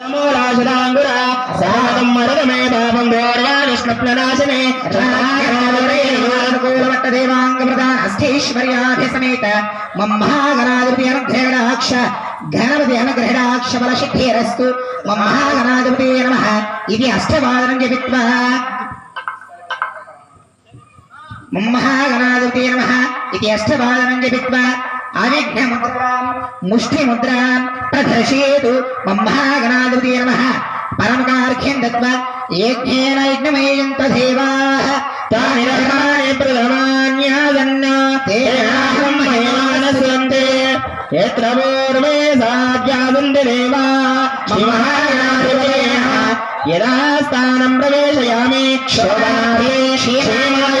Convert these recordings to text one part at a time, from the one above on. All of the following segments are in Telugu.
మూలాశురాంగుర సాగం మరదమే పాపం గౌరవానుష్ణప్లనాశనే అస్థీశ్వర్యాభిసమేత మమ్మహాగణాధిపతి అనుగ్రహణాక్ష గణపతి అనుగ్రహణాక్ష బల సిద్ధిరస్తు మమ్మహాగణాధిపతి నమ ఇది అష్టవాదనం జపిత్వా మమ్మహాగణాధిపతి నమ ఇది అష్టవాదనం ముద్రాం ముష్టి ముద్రాం ప్రదర్శయేతు మమ్మహాగణాధిపతి నమ. పరమకార్ఘ్యం దత్వా ఏఘ్యేన యజ్ఞమేయంత దేవాః. తాని రకాని ప్రథమాన్యాదన్న తేనాహం మహిమానస్యంతే యత్ర పూర్వే సాధ్యాదుంది దేవా. శ్రీమహాగణాధిపతేన యదా స్థానం ప్రవేశయామి. శోభనారే శ్రీమాయ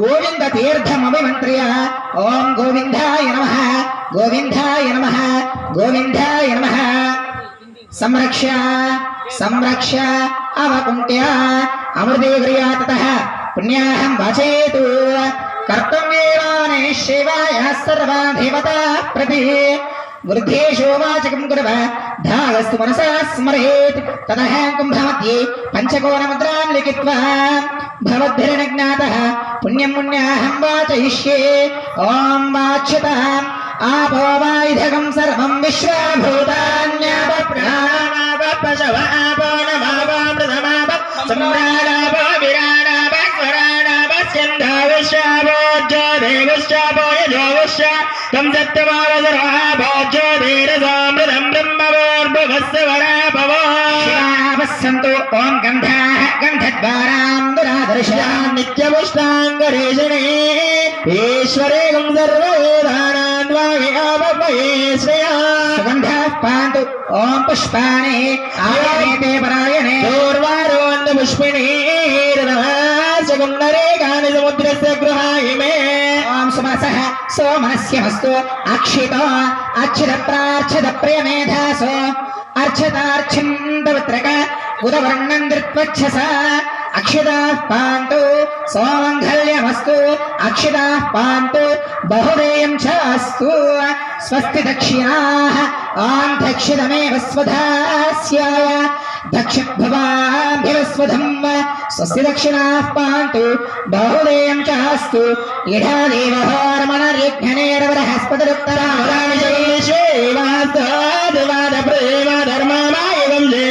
గోవింద తీర్థమభిమంత్రియ ఓం గోవిందాయ నమ. గోవిందాయ నమ. గోవిందాయ నమ. సంరక్ష సంరక్ష అవకుంట్య. అమృతీగ్రియాత పుణ్యాహం వచేతు కర్తవ్యేవానే శివాయ సర్వాధిపత ప్రతి. వృద్ధేషు వాచకం కురవ. ధాగస్తు మనసా స్మరేత్. తదహ కుంభమధ్యే పంచకోణ లిఖిత్వా. भवद्भिरनज्ञातः पुण्यं पुण्याहं वाचयिष्ये। ॐ वाच्यतः आपो वायुधगं सर्वं विश्वाभूतान्यापप्राणापशव आपो नमावामृतमाप सम्राडापो विराडाप स्वराडापस्यन्धा विश्वापो ज्योतिर्विश्वापो यजोविश्वा तं सत्यमावसराभाज्यो గంధద్వారాం దురాదర్శాన్ నిత్యపుష్టాంగరేషణే ఈశ్వరేగం శ్రేయా. సుగంధాః పాంతు ఓం పుష్పాణి ఆయాతే పరాయణే. దూర్వారోన్న పుష్పిణీ సుందరే కాని సముద్రస్య గృహాయిమే ఓం సుమనసః సోమనస్యమస్తు అక్షితో అక్షిత ప్రార్చిత ప్రియమేధాసో ఉదవర్ణం దృత్వచ్చస అక్షితాః పాంతు సోమంగళ్యమస్తు అక్షితాః పాంతు బహుదేయం చ అస్తు స్వస్తి దక్షిణాః ఆం దక్షిణమేవ స్వధాస్యాయ దక్షిణభవాభివస్వధం స్వస్తి దక్షిణాః పాంతు బహుదేయం చ అస్తు ఇఢా దేవహోరమణర్యఘ్ననేరవరహస్పతిరుత్తరామరాణి ప్రేమ ధర్మమాయుగం జయ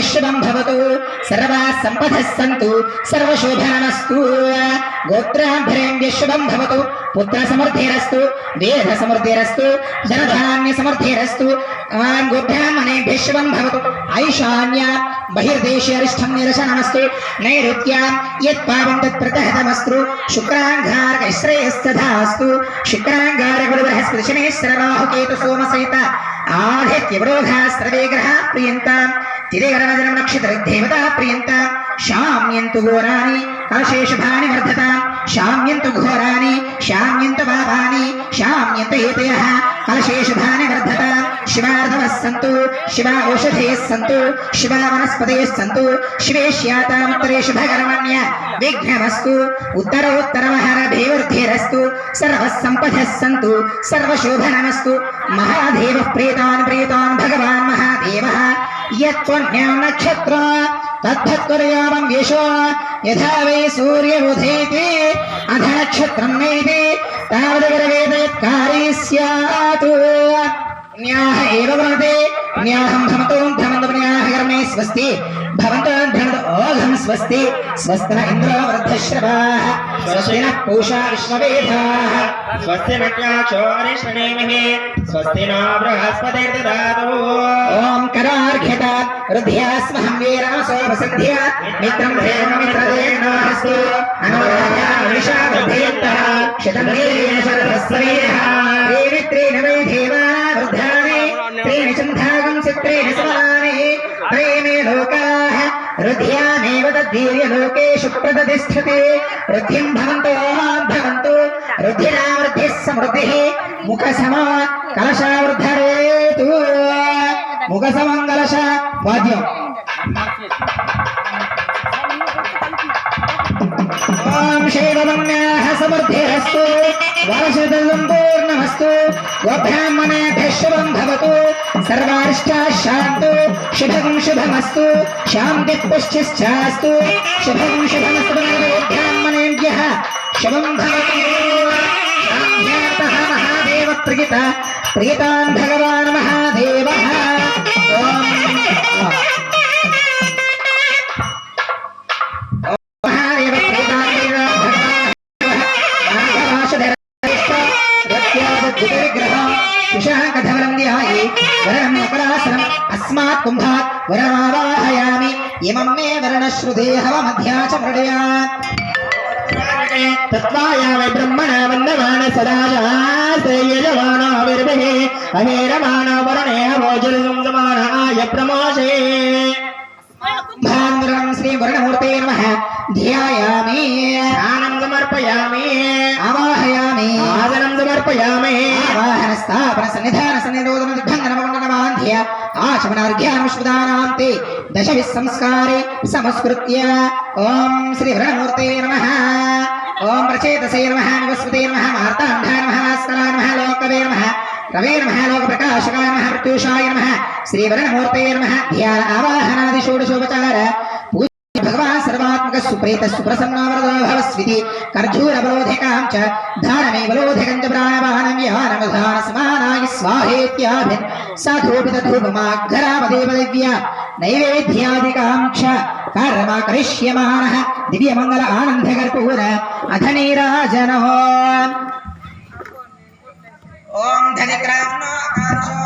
परिश्रमं भवतु, सर्वाः सम्पदः सन्तु, सर्वशोभनमस्तु। गोत्राभ्यरण्य शुभं भवतु देह समर्थेरस्तु जनधान्य समर्थेरस्तु गोभ्याम् अनेभ्यः शुभं भवतु। ऐशान्या, बहिर्देशे अरिष्ठं निरशनमस्तु, नैऋत्यां यत्पावं तत्प्रतहतमस्तु शुक्राङ्गारकश्रेयस्तथास्तु शुक्राङ्गारगुरुबृहस्पतिशनेश्वरराहुकेतु सोमसहित आधित्यवरोधास्त्रवेग्रहः प्रियंता ఇదేగరవదనం నక్షత్ర ప్రియంత శామ్యంతు ఘోరాని అశేషభాని వర్ధత శామ్యంతు ఘోరాని శామ్యంతు పాపాని శామ్యంతు ఏతయ అశేషభాని వర్ధత శివార్ధవః సంతు శివ ఔషధేయ సంతు శివ వనస్పతయ సంతు శివేష్యాతాముత్తరేషు భగరమణ్య విఘ్నమస్తు ఉత్తరోత్తరమహర భేవృద్ధిరస్తు సంతు సర్వశోభనమస్తు మహాదేవ ప్రేతాన్ ప్రేతాన్ భగవాన్ మహా यत्त्वन्या नक्षत्र तत्तत्त्वर्यामं येषो यथा वै सूर्य उदेति अथ नक्षत्रं नैति तावदग्रवेदयत्कारी स्यात् न्याः एव वदते न्याहं भवतो भवन्तः न्याः कर्मे स्वस्ति भवन्तः ओम स्वस्ति, स्वस्तिन इंद्र वृद्धश्रवाः स्वस्तिन पूषा विश्ववेदाः स्वस्ति मित्राक्षोरिष्णेमहे स्वस्ति नो बृहस्पतिर्ददातु। ॐ करार्घ्यता हृदया स्महं वीरासो वसन्ध्या मित्रं धेन मित्रदेनास्तु अनुराया विषा वृद्धयन्तः शतमेन शरदस्वेन రుధ్యానేవ తద్దీర్యలోకేషు ప్రదతిష్ఠతే వృద్ధిం భవంతో భవంతు రుద్ధినా వృద్ధిः సమృద్ధిः ముఖ సమా కలశావృద్ధరేతు सर्वाष्टाशान्तु शुभं शुभमस्तु शान्तिः पुष्टिश्चास्तु शुभं शुभमस्तु मनेभ्यः शुभं भवतः। महादेव प्रियता प्रियतान् भगवान् महादेवः। इमं मे वर्णश्रुदेहवमध्या च मृडयात् तत्त्वायामि ब्रह्मण वन्दमान सदा यजमानाविर्भिः अमीरमाणो वरुणे भोजनसंसमानाय प्रमोषे भान्वरणं श्रीवर्णमूर्ते नमः ध्यायामि। स्नानं समर्पयामि। आवाहयामि। आसनं समर्पयामि। आवाहन स्थापन सन्निधान सन्निरोधन दिग्बन्धन मण्डलमान्ध्य आचमनार्घ्यानुष्पदानान्ते दशभिः संस्कारे संस्कृत्य ॐ श्रीवरणमूर्ते नमः ॐ प्रचेतसे नमः निवस्पते नमः मार्ताण्डाय नमः भास्कराय नमः लोकवे नमः रवे नमः लोकप्रकाशकाय नमः प्रत्यूषाय नमः श्रीवरणमूर्ते नमः ध्यान आवाहनादि षोडशोपचार पूज्य भगवान सर्वात्मक सुप्रेत सुप्रसन्नावरदाभवस्विति। कर्जूरवरोधिकां च धारमेवलोधिकं च प्राणवाहनं यहानमधान समानाय स्वाहेत्याभिन् साधूपितधूपमाघरामदेवदिव्य नैवेद्यादिकां च कर्म करिष्यमानः दिव्यमङ्गल आनन्दकर्पूर अधनीराजनः ॐ धनिग्रां नो आकाशो।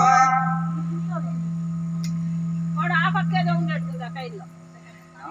और आप अकेले होंगे तो कहीं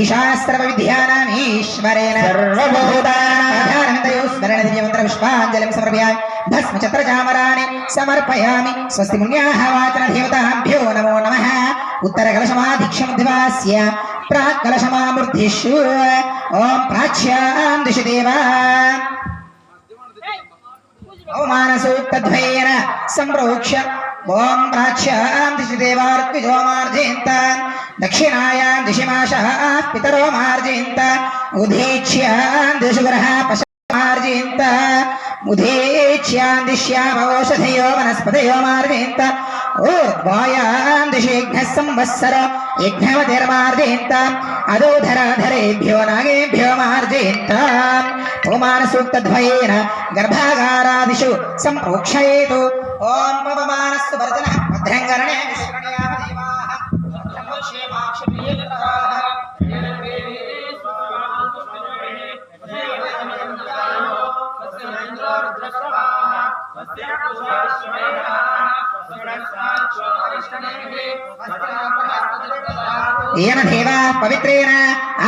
ईशास्त्रविद्यानामीश्वरेण सर्वभूतानान्तयो स्मरणदिव्यमन्त्रपुष्पाञ्जलिं समर्पयामि। भस्मचत्रचामराणि समर्पयामि। स्वस्ति पुण्याः वाचनदेवताभ्यो नमो नमः। उत्तरकलशमाधिक्षमधिवास्य प्राक्कलशमामूर्धिषु ॐ प्राच्यां दिशि देवा। औमानसूक्तद्वयेन सम्प्रोक्ष्य ఓం ప్రాచ్యాం దిశి దేవా మార్జయంత సంప్రోక్ష్య ఓం ప్రాచ్యాం దిశి దేవార్పిజోమార్జయంత దక్షిణాయాం దిశిమాశः పితరో మార్జయంత ఉదీచ్యాం దిశుగరः పశమార్జయంత ఉదీచ్యాం దిశ్యామౌషధయో వనస్పతయో మార్జయంత ఊర్ధ్వాయాం దిశేఘ్నः సంవత్సర యజ్ఞవతిర్మార్జయంత అదోధరాధరేభ్యో నాగేభ్యో మార్జయంత అవమానసూక్తద్వయేన గర్భాగారాదిషు సంప్రోక్షయేతు. ఓం పవమానస్సు భరతన భద్రంగరణే తేన దేవా పవిత్రేణ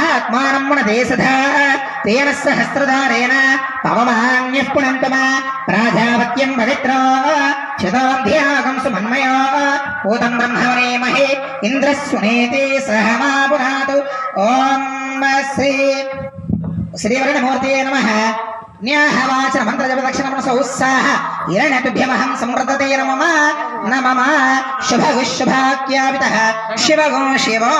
ఆత్మానమ్మున దేశధా. తేన సహస్రధారేణ పవమాన్య పుణంతమా ప్రాజాపత్యం పవిత్రో. శతాభ్యాగం సుమన్మయా ఊతం బ్రహ్మవనేమహే ఇంద్రస్వనేతి సహ మా పురాతు ఓం శ్రీ శ్రీవరణమూర్తే నమ న్యాహవాచన మంత్రజపదక్షిణ మనసౌ సాహ ఇరణభ్యమహం సంవర్ధతే నమ నమ శుభగుశుభాఖ్యాపిత శివగో శివో